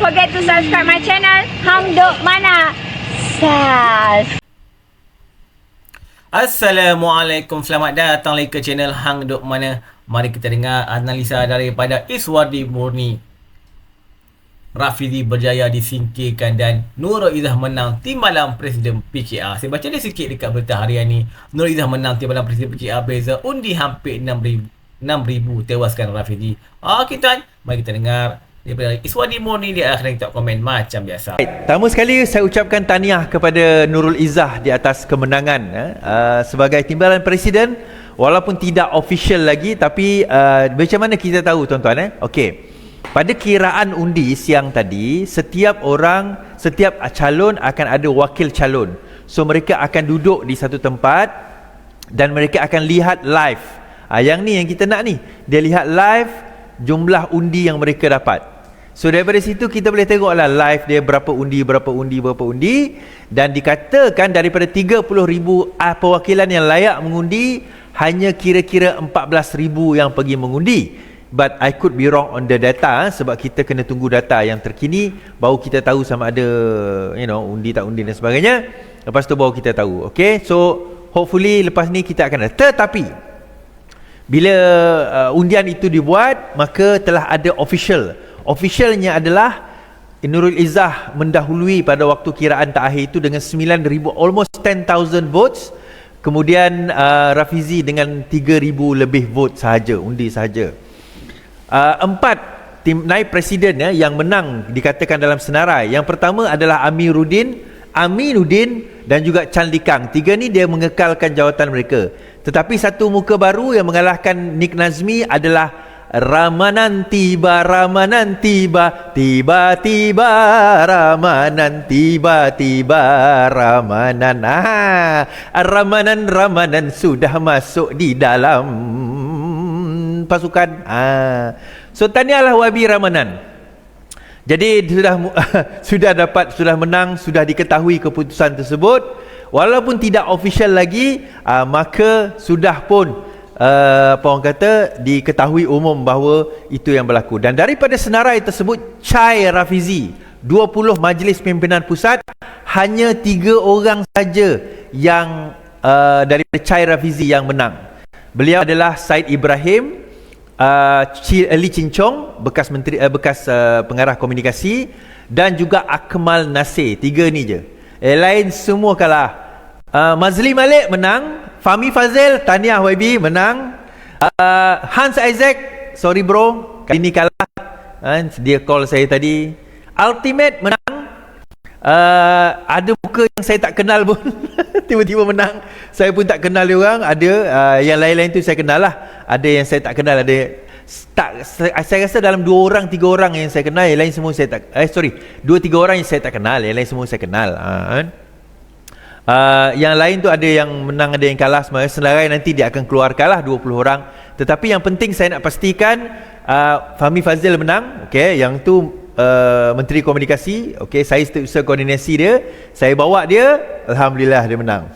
forget to subscribe my channel Hang Duk Mana. Sas. Assalamualaikum. Selamat datang lagi ke channel Hang Duk Mana. Mari kita dengar analisa daripada Iswadi Murni. Rafizi berjaya disingkirkan dan Nurul Izzah menang timbalan Presiden PKR Saya baca dia sikit dekat berita harian ni. Nurul Izzah menang timbalan Presiden PKR Beza undi hampir 6,000 6,000 tewaskan Rafizi Okey tuan, mari kita dengar daripada Iswadi Murni di akhir kita komen macam biasa Baik, Pertama sekali saya ucapkan tahniah kepada Nurul Izzah di atas kemenangan eh, uh, sebagai timbalan presiden walaupun tidak official lagi tapi uh, macam mana kita tahu tuan-tuan eh? Okey. Pada kiraan undi siang tadi, setiap orang, setiap calon akan ada wakil calon. So mereka akan duduk di satu tempat dan mereka akan lihat live. Ah yang ni yang kita nak ni. Dia lihat live jumlah undi yang mereka dapat. So daripada situ kita boleh tengoklah live dia berapa undi, berapa undi, berapa undi dan dikatakan daripada 30,000 ah, perwakilan yang layak mengundi hanya kira-kira 14,000 yang pergi mengundi. But I could be wrong on the data eh, sebab kita kena tunggu data yang terkini baru kita tahu sama ada you know undi tak undi dan sebagainya. Lepas tu baru kita tahu. Okay, so hopefully lepas ni kita akan ada. Tetapi bila uh, undian itu dibuat maka telah ada official officialnya adalah Nurul Izzah mendahului pada waktu kiraan terakhir itu dengan 9,000 almost 10,000 votes. Kemudian uh, Rafizi dengan 3,000 lebih vote sahaja undi sahaja. Uh, empat tim naib presiden ya, yang menang dikatakan dalam senarai. Yang pertama adalah Amiruddin Aminuddin dan juga Chan Likang tiga ni dia mengekalkan jawatan mereka. Tetapi satu muka baru yang mengalahkan Nick Nazmi adalah Ramanan tiba, Ramanan tiba, tiba-tiba Ramanan tiba-tiba Ramanan. Ah, Ramanan, Ramanan sudah masuk di dalam pasukan. Ah. So tahniahlah Wabi Ramanan. Jadi sudah sudah dapat, sudah menang, sudah diketahui keputusan tersebut. Walaupun tidak official lagi ah, Maka sudah pun uh, apa orang kata diketahui umum bahawa itu yang berlaku. Dan daripada senarai tersebut Chai Rafizi 20 majlis pimpinan pusat hanya tiga orang saja yang uh, daripada Chai Rafizi yang menang. Beliau adalah Said Ibrahim uh, Ali Cincong bekas menteri uh, bekas uh, pengarah komunikasi dan juga Akmal Nasir. Tiga ni je. Eh, lain semua kalah. Uh, Mazli Malik menang Fahmi Fazil Tahniah YB menang. Uh, Hans Isaac Sorry bro Kali ni kalah. Uh, Dia call saya tadi. Ultimate menang. Uh, Ada muka yang saya tak kenal pun. Tiba-tiba menang. Saya pun tak kenal dia orang. Ada uh, Yang lain-lain tu saya kenal lah. Ada yang saya tak kenal Ada. Tak, saya, saya rasa dalam dua orang tiga orang yang saya kenal yang lain semua saya tak eh sorry. Dua tiga orang yang saya tak kenal yang lain semua saya kenal. Uh, Uh, yang lain tu ada yang menang ada yang kalah. Sebenarnya senarai nanti dia akan keluarkan lah 20 orang. Tetapi yang penting saya nak pastikan uh, Fahmi Fazil menang okay, yang tu uh, Menteri Komunikasi okay, saya setiausaha koordinasi dia. Saya bawa dia Alhamdulillah dia menang.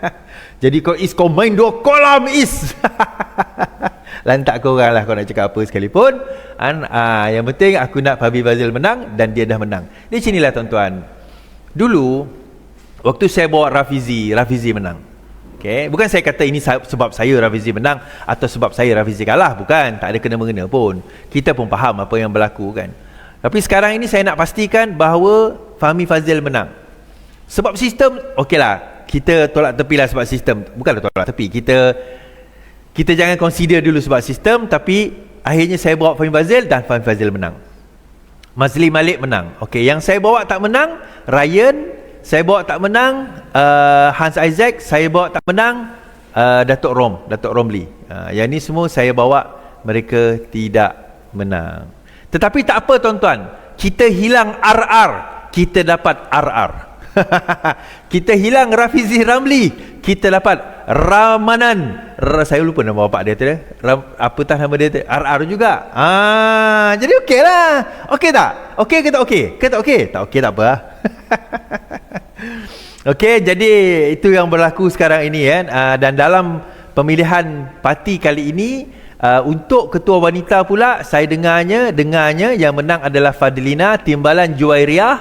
Jadi kau is kau main dua kolam is. Lantak kau lah kau nak cakap apa sekalipun. And, uh, yang penting aku nak Fahmi Fazil menang dan dia dah menang. Di sinilah tuan-tuan. Dulu Waktu saya bawa Rafizi, Rafizi menang. Okay. Bukan saya kata ini sebab saya Rafizi menang atau sebab saya Rafizi kalah. Bukan. Tak ada kena-mengena pun. Kita pun faham apa yang berlaku kan. Tapi sekarang ini saya nak pastikan bahawa Fahmi Fazil menang. Sebab sistem, okeylah. Kita tolak tepi lah sebab sistem. Bukanlah tolak tepi. Kita kita jangan consider dulu sebab sistem. Tapi akhirnya saya bawa Fahmi Fazil dan Fahmi Fazil menang. Mazli Malik menang. Okey, yang saya bawa tak menang, Ryan saya bawa tak menang uh, Hans Isaac saya bawa tak menang uh, Datuk Rom Datuk Romli. Uh, yang ni semua saya bawa mereka tidak menang. Tetapi tak apa tuan-tuan. Kita hilang RR kita dapat RR kita hilang Rafizi Ramli. Kita dapat Ramanan. R- saya lupa nama bapak dia tu Ram- apa tah nama dia tu? RR juga. Ah jadi okey lah okey tak? Okey ke tak okey? Ke tak okey? Tak okey tak apa. Okey, jadi itu yang berlaku sekarang ini kan. Uh, dan dalam pemilihan parti kali ini uh, untuk ketua wanita pula saya dengarnya dengarnya yang menang adalah Fadlina timbalan Juwairiyah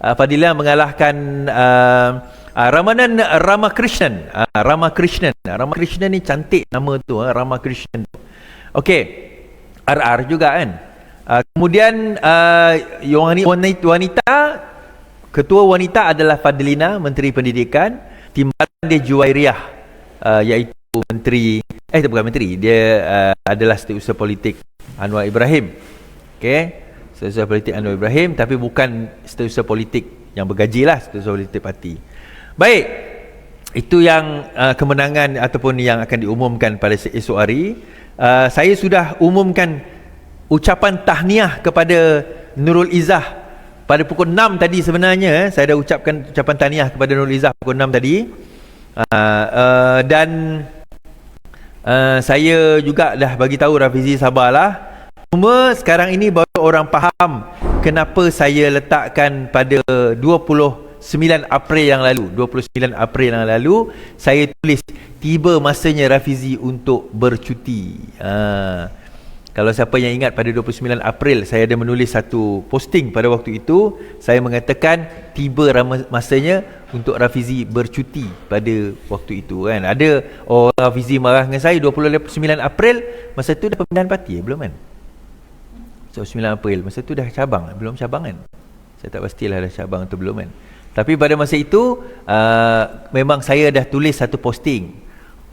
uh, Fadlina mengalahkan uh, uh, Ramanan Ramakrishnan. Uh, Ramakrishnan. Ramakrishnan ni cantik nama tu uh, Ramakrishnan okey RR juga kan? Uh, kemudian uh, wanita ketua wanita adalah Fadlina Menteri Pendidikan. Timbalan dia Juwairiyah uh, iaitu menteri eh bukan menteri dia uh, adalah setiausaha politik Anwar Ibrahim. Okey? Setiausaha politik Anwar Ibrahim tapi bukan setiausaha politik yang bergaji lah setiausaha politik parti. Baik. Itu yang uh, kemenangan ataupun yang akan diumumkan pada esok hari. Uh, saya sudah umumkan ucapan tahniah kepada Nurul Izzah pada pukul 6 tadi sebenarnya eh, saya dah ucapkan ucapan tahniah kepada Nurul Izzah pukul 6 tadi. Uh, uh, dan uh, saya juga dah bagi tahu Rafizi sabarlah. Cuma sekarang ini baru orang faham kenapa saya letakkan pada 29 April yang lalu. 29 April yang lalu saya tulis tiba masanya Rafizi untuk bercuti. Uh, kalau siapa yang ingat pada 29 April saya ada menulis satu posting pada waktu itu saya mengatakan tiba masanya untuk Rafizi bercuti pada waktu itu kan. Ada orang oh, Rafizi marah dengan saya 29 April masa tu dah pemindahan parti eh? belum kan? So 9 April masa tu dah cabang belum cabang kan? Saya tak pastilah dah cabang atau belum kan. Tapi pada masa itu uh, memang saya dah tulis satu posting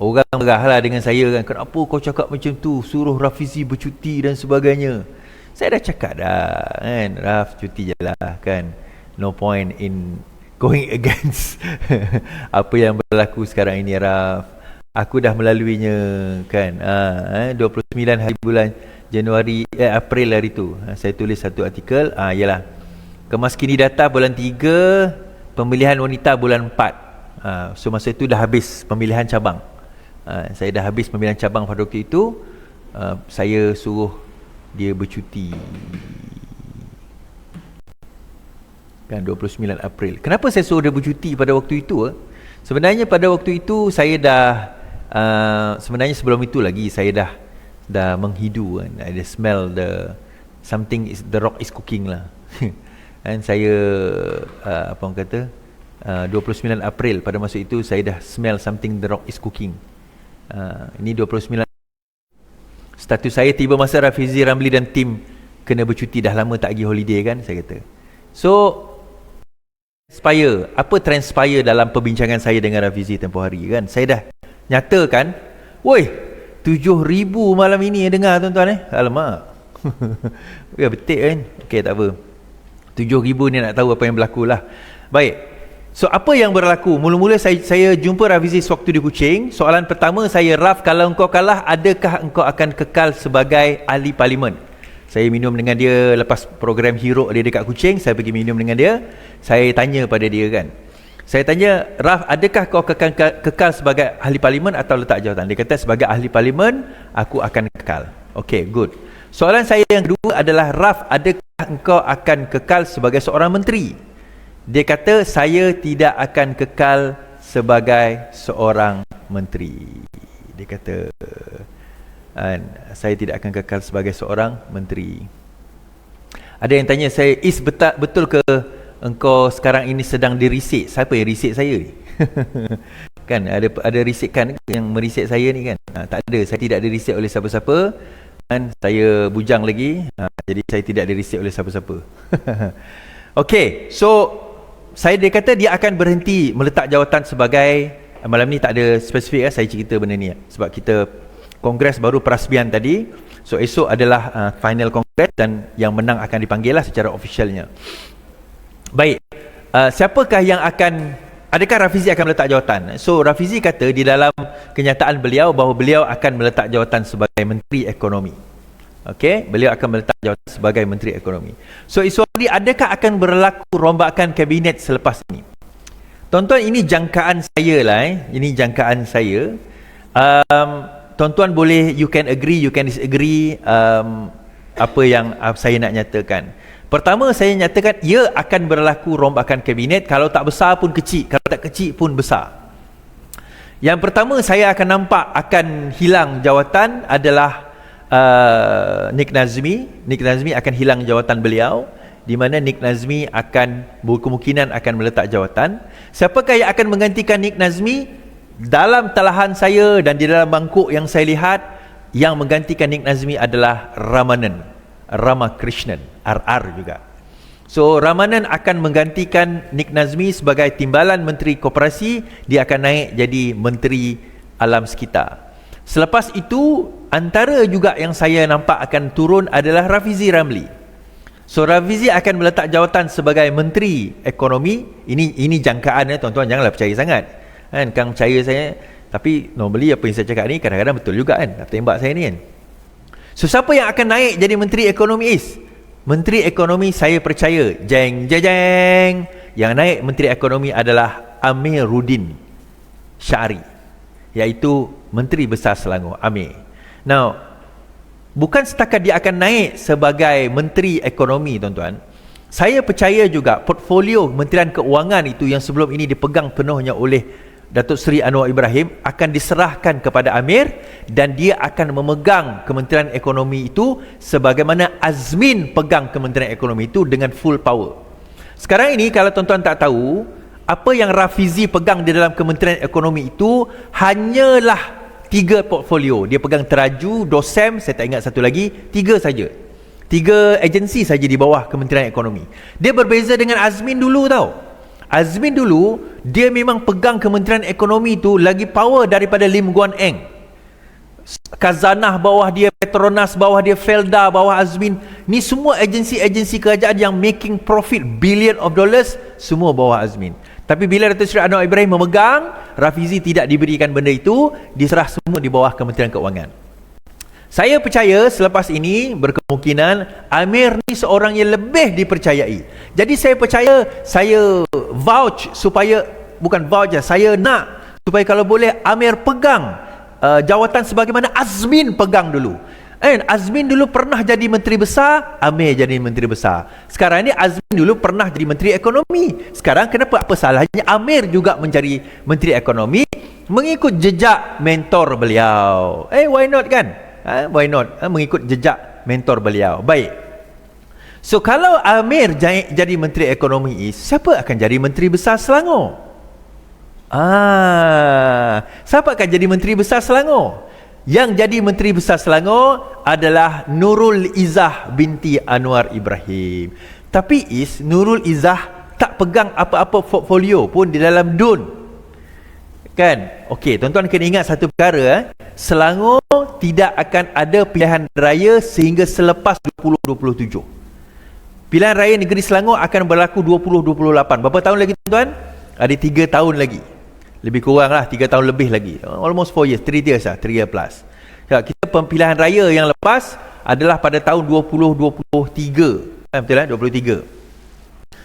Orang marahlah dengan saya kan. Kenapa kau cakap macam tu? Suruh Rafizi bercuti dan sebagainya. Saya dah cakap dah kan? Raf cuti je lah kan? No point in going against Apa yang berlaku sekarang ini Raf. Aku dah melaluinya kan? Ha, eh, 29 hari bulan Januari eh, April hari tu. Ha, Saya tulis satu artikel. Ha, Yalah Kemas kini data bulan 3 Pemilihan wanita bulan 4 ha, So masa itu dah habis pemilihan cabang uh, saya dah habis pemilihan cabang pada waktu itu uh, saya suruh dia bercuti. Kan 29 April. Kenapa saya suruh dia bercuti pada waktu itu uh? sebenarnya pada waktu itu saya dah uh, sebenarnya sebelum itu lagi saya dah dah menghidu kan. Ada smell the something is the rock is cooking lah. Dan saya uh, apa orang kata uh, 29 April pada masa itu saya dah smell something the rock is cooking Uh, ini 29 Status saya tiba masa Rafizi Ramli dan tim Kena bercuti dah lama tak pergi holiday kan Saya kata. So Transpire. Apa transpire dalam perbincangan saya dengan Rafizi tempoh hari kan? Saya dah nyatakan Woi ribu malam ini yang dengar tuan-tuan eh? Alamak. Ya betul kan? Okay tak apa. ribu ni nak tahu apa yang berlaku lah. Baik So apa yang berlaku? Mula-mula saya, saya jumpa Rafizi sewaktu di Kuching. Soalan pertama saya Raf, kalau engkau kalah, adakah engkau akan kekal sebagai ahli parlimen? Saya minum dengan dia lepas program Hero dia dekat Kuching. Saya pergi minum dengan dia. Saya tanya pada dia kan. Saya tanya, Raf, adakah kau kekal, kekal sebagai ahli parlimen atau letak jawatan? Dia kata, sebagai ahli parlimen, aku akan kekal. Okay, good. Soalan saya yang kedua adalah, Raf, adakah engkau akan kekal sebagai seorang menteri? Dia kata saya tidak akan kekal sebagai seorang menteri. Dia kata saya tidak akan kekal sebagai seorang menteri. Ada yang tanya saya, "Is betul betul ke engkau sekarang ini sedang dirisik?" Siapa yang risik saya ni? kan ada ada risikan yang merisik saya ni kan? Ha, tak ada, saya tidak dirisik oleh siapa-siapa. Dan saya bujang lagi. Ha, jadi saya tidak dirisik oleh siapa-siapa. Okey, so saya dia kata dia akan berhenti meletak jawatan sebagai eh, malam ni tak ada spesifik ya saya cerita benda ni ya. sebab kita kongres baru perasmian tadi. So esok adalah uh, final kongres dan yang menang akan dipanggil lah secara officialnya. Baik uh, siapakah yang akan adakah Rafizi akan meletak jawatan? So Rafizi kata di dalam kenyataan beliau bahawa beliau akan meletak jawatan sebagai menteri ekonomi Okey, beliau akan meletak jawatan sebagai Menteri Ekonomi. So Iswari, adakah akan berlaku rombakan kabinet selepas ini? Tuan-tuan, ini jangkaan saya lah eh. Ini jangkaan saya. Um, tuan-tuan boleh, you can agree, you can disagree um, apa yang uh, saya nak nyatakan. Pertama, saya nyatakan ia akan berlaku rombakan kabinet kalau tak besar pun kecil, kalau tak kecil pun besar. Yang pertama saya akan nampak akan hilang jawatan adalah uh, Nick Nazmi. Nick Nazmi akan hilang jawatan beliau di mana Nick Nazmi akan berkemungkinan akan meletak jawatan. Siapakah yang akan menggantikan Nick Nazmi? Dalam talahan saya dan di dalam bangkuk yang saya lihat yang menggantikan Nick Nazmi adalah Ramanan Ramakrishnan RR juga. So Ramanan akan menggantikan Nick Nazmi sebagai timbalan Menteri Koperasi. Dia akan naik jadi Menteri Alam Sekitar Selepas itu Antara juga yang saya nampak akan turun adalah Rafizi Ramli. So Rafizi akan meletak jawatan sebagai Menteri Ekonomi. Ini ini jangkaan ya tuan-tuan janganlah percaya sangat. Kan Kang percaya saya Tapi normally apa yang saya cakap ni kadang-kadang betul juga kan Nak tembak saya ni kan. So siapa yang akan naik jadi Menteri Ekonomi is? Menteri Ekonomi saya percaya jeng jeng jeng. Yang naik Menteri Ekonomi adalah Amir Rudin Syari iaitu Menteri Besar Selangor Amir. Now bukan setakat dia akan naik sebagai Menteri Ekonomi tuan-tuan. Saya percaya juga portfolio Kementerian Keuangan itu yang sebelum ini dipegang penuhnya oleh Datuk Seri Anwar Ibrahim akan diserahkan kepada Amir dan dia akan memegang Kementerian Ekonomi itu sebagaimana Azmin pegang Kementerian Ekonomi itu dengan full power. Sekarang ini kalau tuan-tuan tak tahu, apa yang Rafizi pegang di dalam Kementerian Ekonomi itu hanyalah tiga portfolio. Dia pegang Teraju, Dosem, saya tak ingat satu lagi, tiga saja. Tiga agensi saja di bawah Kementerian Ekonomi. Dia berbeza dengan Azmin dulu tau. Azmin dulu dia memang pegang Kementerian Ekonomi tu lagi power daripada Lim Guan Eng. Kazanah bawah dia, Petronas bawah dia, Felda bawah Azmin. Ni semua agensi-agensi kerajaan yang making profit billion of dollars semua bawah Azmin. Tapi bila Datuk Seri Anwar Ibrahim memegang, Rafizi tidak diberikan benda itu, diserah semua di bawah Kementerian Keuangan. Saya percaya selepas ini berkemungkinan Amir ni seorang yang lebih dipercayai. Jadi saya percaya saya vouch supaya bukan vouch ya, saya nak supaya kalau boleh Amir pegang uh, jawatan sebagaimana Azmin pegang dulu. Eh, Azmin dulu pernah jadi menteri besar, Amir jadi menteri besar. Sekarang ni Azmin dulu pernah jadi menteri ekonomi. Sekarang kenapa apa salahnya Amir juga menjadi menteri ekonomi mengikut jejak mentor beliau. Eh, why not kan? ha, why not ha, mengikut jejak mentor beliau baik so kalau Amir jadi menteri ekonomi siapa akan jadi menteri besar Selangor ah siapa akan jadi menteri besar Selangor yang jadi menteri besar Selangor adalah Nurul Izzah binti Anwar Ibrahim tapi is Nurul Izzah tak pegang apa-apa portfolio pun di dalam DUN Kan? Okey, tuan-tuan kena ingat satu perkara eh. Selangor tidak akan ada pilihan raya sehingga selepas 2027. Pilihan raya negeri Selangor akan berlaku 2028. Berapa tahun lagi tuan-tuan? Ada 3 tahun lagi. Lebih kurang lah 3 tahun lebih lagi. Almost 4 years, 3 years lah, 3 years plus. Ya, kita pemilihan raya yang lepas adalah pada tahun 2023. Eh, betul lah, 23.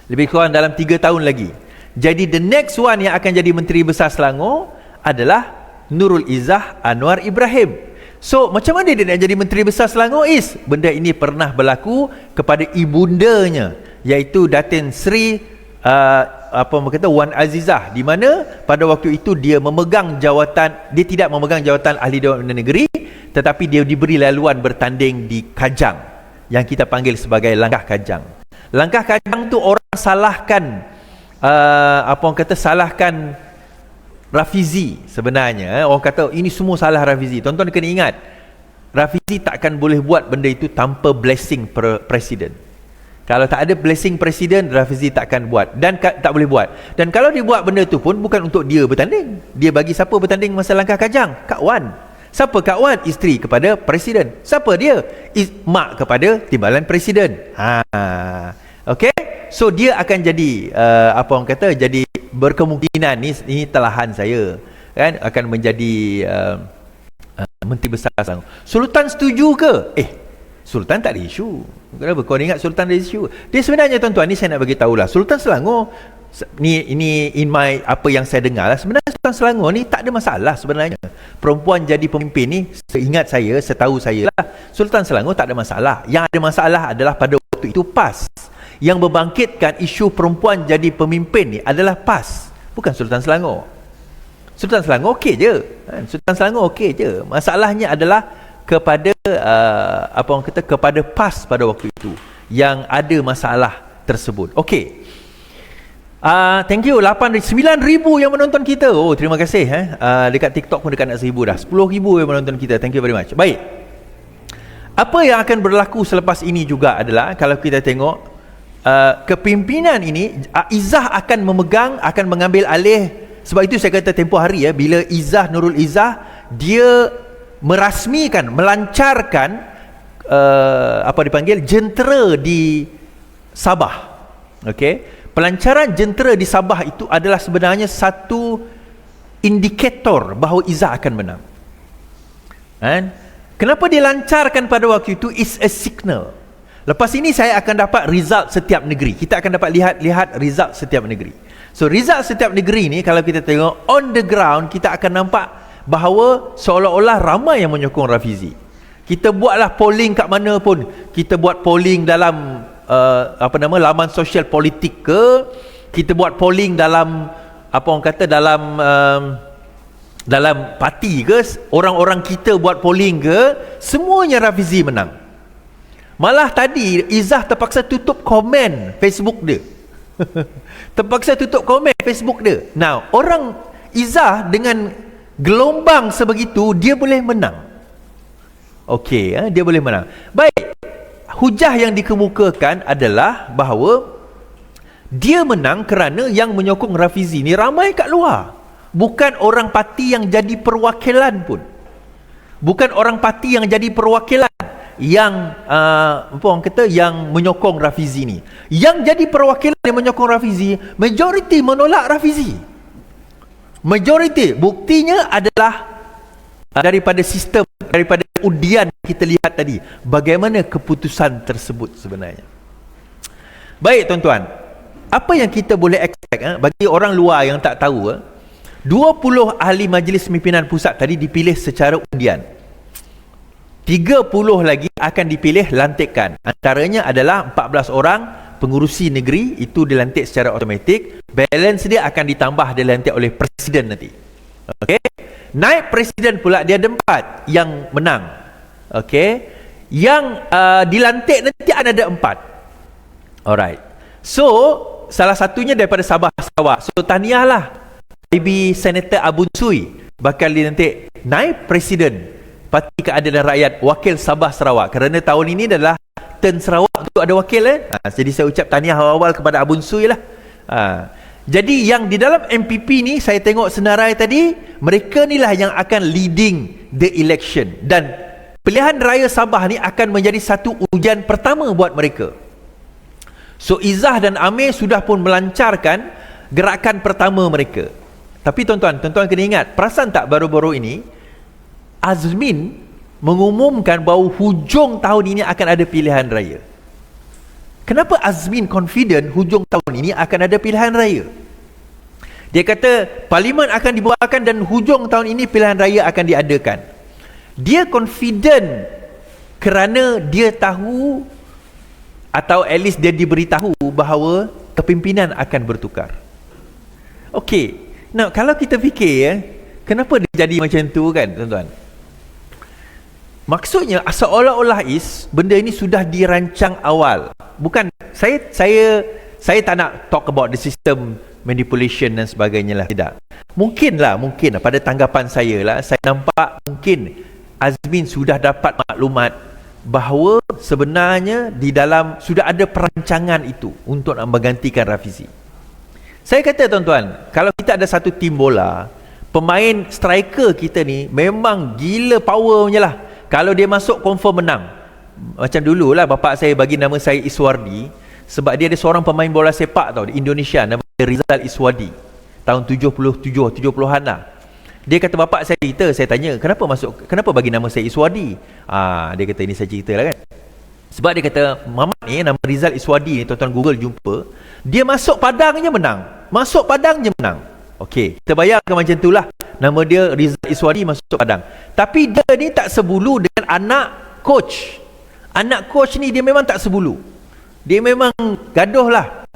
Lebih kurang dalam 3 tahun lagi. Jadi the next one yang akan jadi Menteri Besar Selangor adalah Nurul Izzah Anwar Ibrahim. So macam mana dia nak jadi Menteri Besar Selangor is? Benda ini pernah berlaku kepada ibundanya iaitu Datin Sri uh, apa orang kata Wan Azizah. Di mana pada waktu itu dia memegang jawatan dia tidak memegang jawatan ahli dewan negeri tetapi dia diberi laluan bertanding di Kajang yang kita panggil sebagai langkah Kajang. Langkah Kajang tu orang salahkan uh, apa orang kata salahkan Rafizi sebenarnya. Orang kata ini semua salah Rafizi. Tuan-tuan kena ingat Rafizi takkan boleh buat benda itu tanpa blessing presiden kalau tak ada blessing presiden Rafizi takkan buat. Dan tak boleh buat. Dan kalau dia buat benda itu pun bukan untuk dia bertanding. Dia bagi siapa bertanding masa langkah kajang? Kak Wan. Siapa Kak Wan? Isteri kepada presiden. Siapa dia? Is, mak kepada timbalan presiden. Ha. Okey? So dia akan jadi uh, apa orang kata jadi berkemungkinan ni ini telahan saya. Kan? Akan menjadi uh, uh, menteri besar. Sultan setuju ke? Eh, Sultan tak ada isu. Kenapa kau ingat Sultan ada isu? Dia sebenarnya tuan-tuan ni saya nak bagi tahulah. Sultan Selangor ni ini in my apa yang saya dengar lah sebenarnya Sultan Selangor ni tak ada masalah sebenarnya. Perempuan jadi pemimpin ni seingat saya, setahu saya lah Sultan Selangor tak ada masalah. Yang ada masalah adalah pada waktu itu PAS yang membangkitkan isu perempuan jadi pemimpin ni adalah PAS bukan Sultan Selangor Sultan Selangor okey je kan? Sultan Selangor okey je masalahnya adalah kepada uh, apa orang kata kepada PAS pada waktu itu yang ada masalah tersebut. Okey. Uh, thank you 8 9000 yang menonton kita. Oh terima kasih eh. Uh, dekat TikTok pun dekat nak 1000 dah. 10000 yang menonton kita. Thank you very much. Baik. Apa yang akan berlaku selepas ini juga adalah kalau kita tengok uh, kepimpinan ini uh, Izzah akan memegang akan mengambil alih sebab itu saya kata tempoh hari ya bila Izzah Nurul Izzah dia merasmikan melancarkan uh, apa dipanggil jentera di Sabah. Okey pelancaran jentera di Sabah itu adalah sebenarnya satu indikator bahawa Izzah akan menang. Kan? Kenapa dia lancarkan pada waktu itu is a signal. Lepas ini saya akan dapat result setiap negeri. Kita akan dapat lihat-lihat result setiap negeri. So result setiap negeri ni kalau kita tengok on the ground kita akan nampak bahawa seolah-olah ramai yang menyokong Rafizi. Kita buatlah polling kat mana pun. Kita buat polling dalam uh, apa nama laman sosial politik ke. Kita buat polling dalam apa orang kata dalam um, dalam parti ke. Orang-orang kita buat polling ke. Semuanya Rafizi menang. Malah tadi Izzah terpaksa tutup komen Facebook dia. Terpaksa tutup komen Facebook dia. Now orang Izzah dengan gelombang sebegitu dia boleh menang Okey, eh, dia boleh menang. Baik, hujah yang dikemukakan adalah bahawa dia menang kerana yang menyokong Rafizi ni ramai kat luar. Bukan orang parti yang jadi perwakilan pun. Bukan orang parti yang jadi perwakilan yang uh, apa orang kata yang menyokong Rafizi ni. Yang jadi perwakilan yang menyokong Rafizi, majoriti menolak Rafizi. Majoriti buktinya adalah uh, daripada sistem daripada undian kita lihat tadi bagaimana keputusan tersebut sebenarnya. Baik tuan-tuan. Apa yang kita boleh expect eh, bagi orang luar yang tak tahu eh, 20 ahli majlis pimpinan pusat tadi dipilih secara undian. 30 lagi akan dipilih lantikan. Antaranya adalah 14 orang pengurusi negeri itu dilantik secara automatik balance dia akan ditambah dilantik oleh presiden nanti. Okey? Naik presiden pula dia ada empat yang menang. Okey? Yang uh, dilantik nanti ada empat. Alright. So salah satunya daripada Sabah Sarawak. So tahniahlah IB Senator Abun Sui bakal dilantik naik presiden Parti Keadilan Rakyat Wakil Sabah Sarawak. Kerana tahun ini adalah turn Sarawak untuk ada wakil eh? ha, jadi saya ucap tahniah awal-awal kepada Abun Sui lah ha. Jadi yang di dalam MPP ni saya tengok senarai tadi mereka inilah yang akan leading the election dan pilihan raya Sabah ni akan menjadi satu ujian pertama buat mereka. So Izzah dan Amir sudah pun melancarkan gerakan pertama mereka. Tapi tuan-tuan, tuan-tuan kena ingat, perasan tak baru-baru ini Azmin mengumumkan bahawa hujung tahun ini akan ada pilihan raya. Kenapa Azmin confident hujung tahun ini akan ada pilihan raya? Dia kata parlimen akan dibuatkan dan hujung tahun ini pilihan raya akan diadakan. Dia confident kerana dia tahu atau at least dia diberitahu bahawa kepimpinan akan bertukar. Okey. Nah, kalau kita fikir ya, kenapa dia jadi macam tu kan, tuan-tuan? Maksudnya seolah-olah is benda ini sudah dirancang awal. Bukan saya saya saya tak nak talk about the system manipulation dan sebagainya lah tidak. Mungkinlah mungkin lah, pada tanggapan saya lah saya nampak mungkin Azmin sudah dapat maklumat bahawa sebenarnya di dalam sudah ada perancangan itu untuk nak menggantikan Rafizi. Saya kata tuan-tuan, kalau kita ada satu tim bola, pemain striker kita ni memang gila powernya lah kalau dia masuk confirm menang. Macam dulu lah bapak saya bagi nama saya Iswardi sebab dia ada seorang pemain bola sepak tau di Indonesia nama dia Rizal Iswadi tahun 77 70-an lah. Dia kata bapak saya cerita saya tanya kenapa masuk kenapa bagi nama saya Iswadi ah dia kata ini saya cerita lah kan. Sebab dia kata mamat ni nama Rizal Iswadi ni tuan-tuan Google jumpa dia masuk padangnya menang. Masuk padangnya menang. Okey, kita bayangkan macam itulah. Nama dia Rizal Iswadi masuk padang. Tapi dia ni tak sebulu dengan anak coach. Anak coach ni dia memang tak sebulu. Dia memang gaduh lah.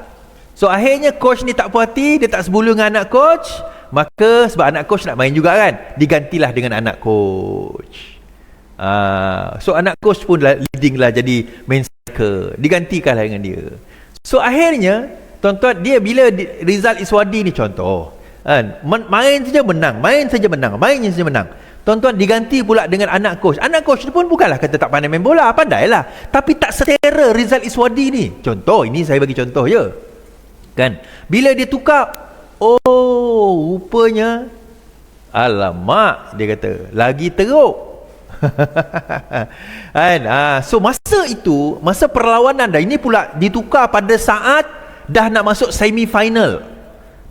So akhirnya coach ni tak puas hati, dia tak sebulu dengan anak coach. Maka sebab anak coach nak main juga kan, digantilah dengan anak coach. Uh, so anak coach pun lah, leading lah jadi main striker. Digantikan lah dengan dia. So akhirnya, tuan-tuan, dia bila Rizal Iswadi ni contoh. Kan? Main saja menang. Main saja menang. Main saja menang. Tuan-tuan diganti pula dengan anak coach. Anak coach ni pun bukanlah kata tak pandai main bola. Pandailah. Tapi tak setera Rizal Iswadi ni. Contoh. Ini saya bagi contoh je. Kan? Bila dia tukar. Oh, rupanya. Alamak, dia kata. Lagi teruk. kan? Ha, so, masa itu, masa perlawanan dah. Ini pula ditukar pada saat dah nak masuk semi final.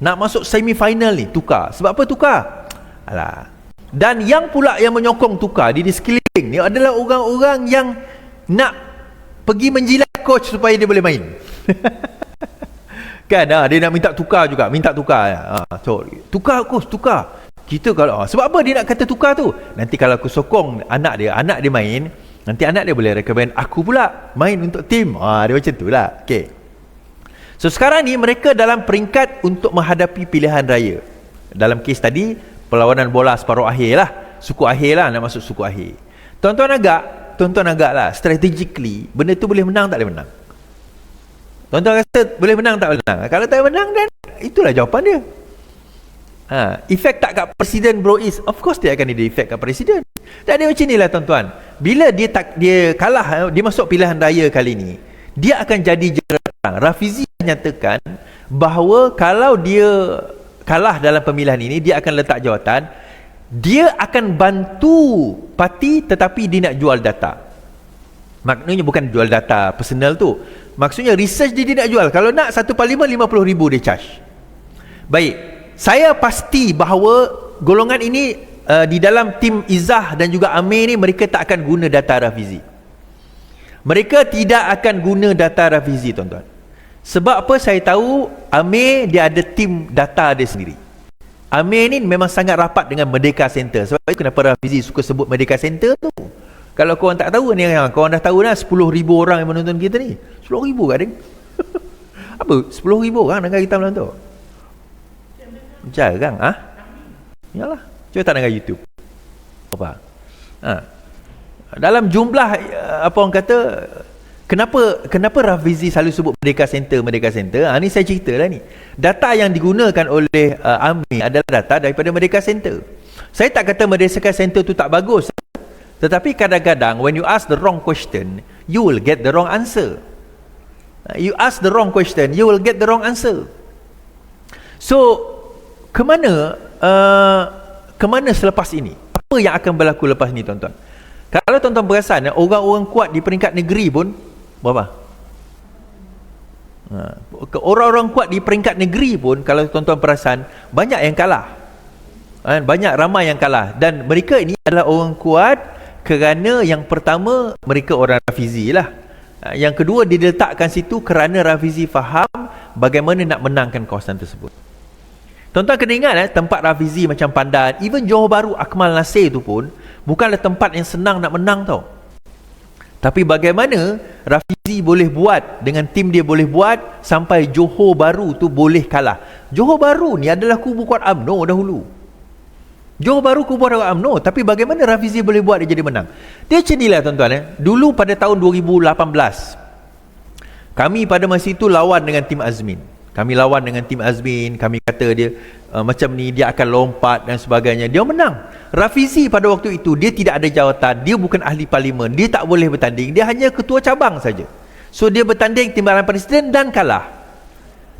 Nak masuk semi final ni, tukar. Sebab apa tukar? Alah, dan yang pula yang menyokong tukar di, sekeliling ni adalah orang-orang yang nak pergi menjilat coach supaya dia boleh main. kan ha, dia nak minta tukar juga, minta tukar. Ha, so, tukar coach, tukar. Kita kalau ha, sebab apa dia nak kata tukar tu? Nanti kalau aku sokong anak dia, anak dia main, nanti anak dia boleh recommend aku pula main untuk tim. Ha, dia macam tu lah. Okay. So sekarang ni mereka dalam peringkat untuk menghadapi pilihan raya. Dalam kes tadi, perlawanan bola separuh akhir lah. Suku akhir lah nak masuk suku akhir. Tuan-tuan agak tuan-tuan agak lah strategically benda tu boleh menang tak boleh menang? Tuan-tuan rasa boleh menang tak boleh menang? Kalau tak menang dan itulah jawapan dia. Ha, efek tak kat presiden bro is of course dia akan ada efek kat presiden. Dan dia macam ni lah tuan-tuan. Bila dia tak dia kalah dia masuk pilihan raya kali ni dia akan jadi jerang Rafizi nyatakan bahawa kalau dia kalah dalam pemilihan ini dia akan letak jawatan dia akan bantu parti tetapi dia nak jual data. Maknanya bukan jual data personal tu. Maksudnya research dia, dia nak jual. Kalau nak satu parlimen 50 ribu dia charge. Baik saya pasti bahawa golongan ini uh, di dalam tim Izzah dan juga Amir ni mereka tak akan guna data Rafizi. Mereka tidak akan guna data Rafizi tuan-tuan sebab apa saya tahu Amir dia ada tim data dia sendiri. Amir ni memang sangat rapat dengan Merdeka Center. Sebab itu kenapa Rafizi suka sebut Merdeka Center tu. Kalau korang tak tahu ni, korang dah tahu dah 10 ribu orang yang menonton kita ni. 10 ribu kat dia. Apa? 10 ribu orang dengan kita menonton. Jarang, ah? Ha? Yalah. Cuba tak dengan YouTube. Apa? Ha. Dalam jumlah apa orang kata Kenapa kenapa Rafizi selalu sebut Merdeka Center, Merdeka Center? Ha, ni saya cerita lah ni. Data yang digunakan oleh uh, AMI adalah data daripada Merdeka Center. Saya tak kata Merdeka Center tu tak bagus. Tetapi kadang-kadang when you ask the wrong question, you will get the wrong answer. Uh, you ask the wrong question, you will get the wrong answer. So, ke mana uh, ke mana selepas ini? Apa yang akan berlaku lepas ni tuan-tuan? Kalau tuan-tuan perasan, orang-orang kuat di peringkat negeri pun Berapa? Ha. Orang-orang kuat di peringkat negeri pun kalau tuan-tuan perasan banyak yang kalah. Ha, banyak ramai yang kalah dan mereka ini adalah orang kuat kerana yang pertama mereka orang Rafizi lah. Ha, yang kedua diletakkan situ kerana Rafizi faham bagaimana nak menangkan kawasan tersebut. Tuan-tuan kena ingat eh, tempat Rafizi macam Pandan, even Johor Baru Akmal Nasir tu pun bukanlah tempat yang senang nak menang tau. Tapi bagaimana Rafizi boleh buat dengan tim dia boleh buat sampai Johor Baru tu boleh kalah. Johor Baru ni adalah kubu kuat AMNO dahulu. Johor Baru kubu kuat AMNO tapi bagaimana Rafizi boleh buat dia jadi menang? Dia inilah tuan-tuan eh. Dulu pada tahun 2018 kami pada masa itu lawan dengan tim Azmin. Kami lawan dengan tim Azmin, kami kata dia uh, macam ni dia akan lompat dan sebagainya. Dia menang. Rafizi pada waktu itu dia tidak ada jawatan, dia bukan ahli parlimen, dia tak boleh bertanding, dia hanya ketua cabang saja. So dia bertanding timbalan presiden dan kalah.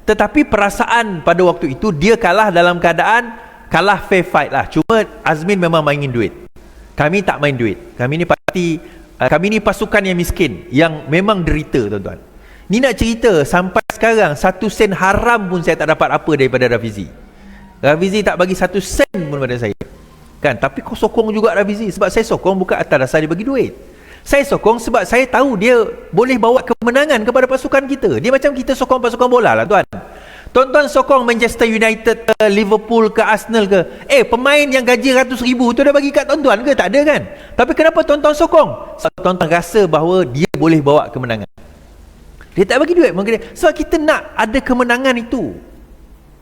Tetapi perasaan pada waktu itu dia kalah dalam keadaan kalah fair fight lah. Cuma Azmin memang mainin duit. Kami tak main duit. Kami ni parti uh, kami ni pasukan yang miskin yang memang derita tuan-tuan. Ni nak cerita sampai sekarang satu sen haram pun saya tak dapat apa daripada Rafizi. Rafizi tak bagi satu sen pun pada saya. Kan? Tapi kau sokong juga Rafizi sebab saya sokong bukan atas dasar dia bagi duit. Saya sokong sebab saya tahu dia boleh bawa kemenangan kepada pasukan kita. Dia macam kita sokong pasukan bola lah tuan. Tuan-tuan sokong Manchester United ke Liverpool ke Arsenal ke. Eh pemain yang gaji ratus ribu tu dah bagi kat tuan-tuan ke? Tak ada kan? Tapi kenapa tuan-tuan sokong? Sebab tuan-tuan rasa bahawa dia boleh bawa kemenangan. Dia tak bagi duit mungkin. Sebab kita nak ada kemenangan itu.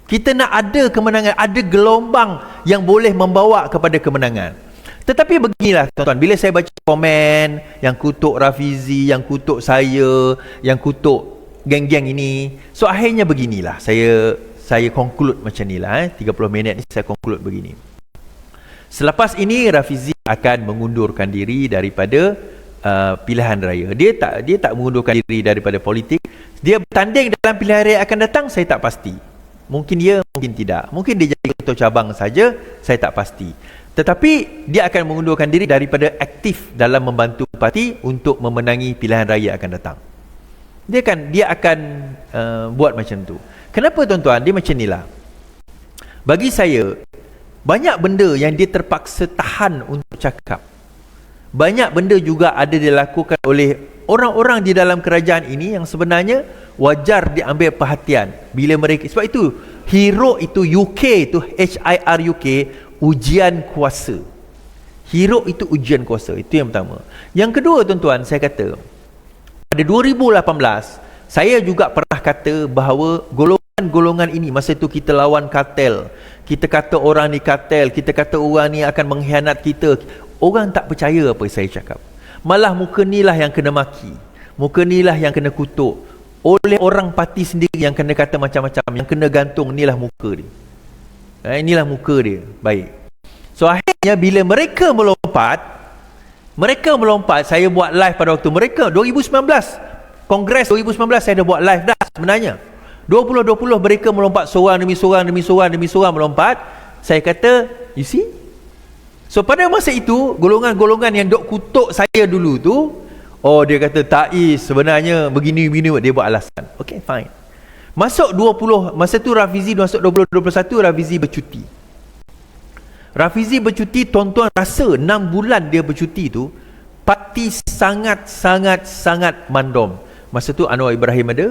Kita nak ada kemenangan, ada gelombang yang boleh membawa kepada kemenangan. Tetapi beginilah tuan-tuan, bila saya baca komen yang kutuk Rafizi, yang kutuk saya, yang kutuk geng-geng ini, so akhirnya beginilah. Saya saya conclude macam inilah eh. 30 minit ni saya conclude begini. Selepas ini Rafizi akan mengundurkan diri daripada uh, pilihan raya. Dia tak dia tak mengundurkan diri daripada politik. Dia bertanding dalam pilihan raya akan datang, saya tak pasti. Mungkin dia, mungkin tidak. Mungkin dia jadi ketua cabang saja, saya tak pasti. Tetapi dia akan mengundurkan diri daripada aktif dalam membantu parti untuk memenangi pilihan raya akan datang. Dia akan dia akan uh, buat macam tu. Kenapa tuan-tuan? Dia macam inilah. Bagi saya banyak benda yang dia terpaksa tahan untuk cakap. Banyak benda juga ada dilakukan oleh orang-orang di dalam kerajaan ini yang sebenarnya wajar diambil perhatian bila mereka sebab itu hero itu UK itu H I R UK ujian kuasa. Hero itu ujian kuasa. Itu yang pertama. Yang kedua tuan-tuan, saya kata pada 2018 saya juga pernah kata bahawa golongan-golongan ini masa itu kita lawan kartel. Kita kata orang ni kartel, kita kata orang ni akan mengkhianat kita. Orang tak percaya apa saya cakap. Malah muka ni lah yang kena maki. Muka ni lah yang kena kutuk. Oleh orang parti sendiri yang kena kata macam-macam, yang kena gantung inilah muka dia. Eh, inilah muka dia. Baik. So akhirnya bila mereka melompat, mereka melompat, saya buat live pada waktu mereka 2019. Kongres 2019 saya dah buat live dah sebenarnya. 2020 mereka melompat seorang demi seorang demi seorang demi seorang melompat. Saya kata, you see? So pada masa itu, golongan-golongan yang dok kutuk saya dulu tu, oh dia kata tak is sebenarnya begini-begini dia buat alasan. Okay, fine. Masuk 20 masa tu Rafizi masuk 2021 Rafizi bercuti. Rafizi bercuti tuan-tuan rasa 6 bulan dia bercuti tu parti sangat sangat sangat mandom. Masa tu Anwar Ibrahim ada,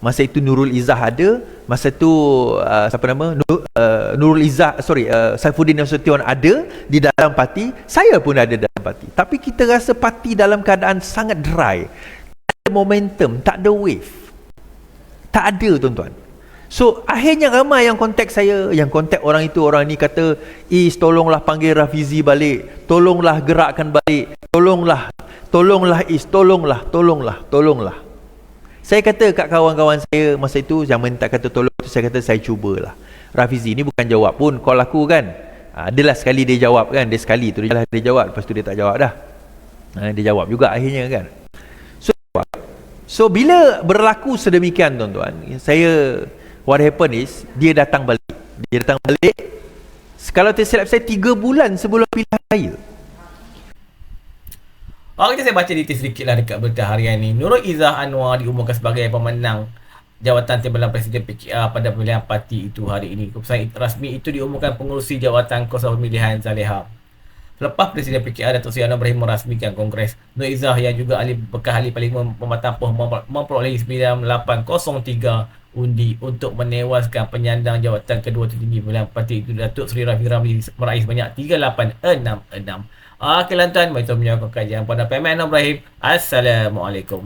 masa itu Nurul Izzah ada, masa tu uh, siapa nama Nur, uh, Nurul Izzah sorry uh, Saifuddin Nasution ada di dalam parti, saya pun ada dalam parti. Tapi kita rasa parti dalam keadaan sangat dry. Tak ada momentum, tak ada wave. Tak ada tuan-tuan. So akhirnya ramai yang kontak saya, yang kontak orang itu orang ni kata, "Is tolonglah panggil Rafizi balik. Tolonglah gerakkan balik. Tolonglah. Tolonglah Is, tolonglah, tolonglah, tolonglah." Saya kata kat kawan-kawan saya masa itu yang minta kata tolong tu saya kata saya cubalah. Rafizi ni bukan jawab pun call aku kan. Ha, adalah sekali dia jawab kan, dia sekali tu dia, dia jawab lepas tu dia tak jawab dah. Ha, dia jawab juga akhirnya kan. So So bila berlaku sedemikian tuan-tuan, saya what happen is dia datang balik. Dia datang balik. Kalau tersilap saya 3 bulan sebelum pilihan raya. Okey, saya baca detail sedikit lah dekat berita harian ni. Nurul Izzah Anwar diumumkan sebagai pemenang jawatan timbalan Presiden PKR pada pemilihan parti itu hari ini. Keputusan rasmi itu diumumkan pengurusi jawatan kuasa pemilihan Zaleha. Selepas Presiden PKR Datuk Seri Anwar Ibrahim merasmikan Kongres, Nur Izzah yang juga ahli bekas ahli parlimen Pematang Poh memperoleh 9803 undi untuk menewaskan penyandang jawatan kedua tertinggi pemilihan parti itu Datuk Seri Rafi Ramli meraih sebanyak 3866. Okey lantuan, mari kita menyokong kajian pada PMN Ibrahim. Assalamualaikum.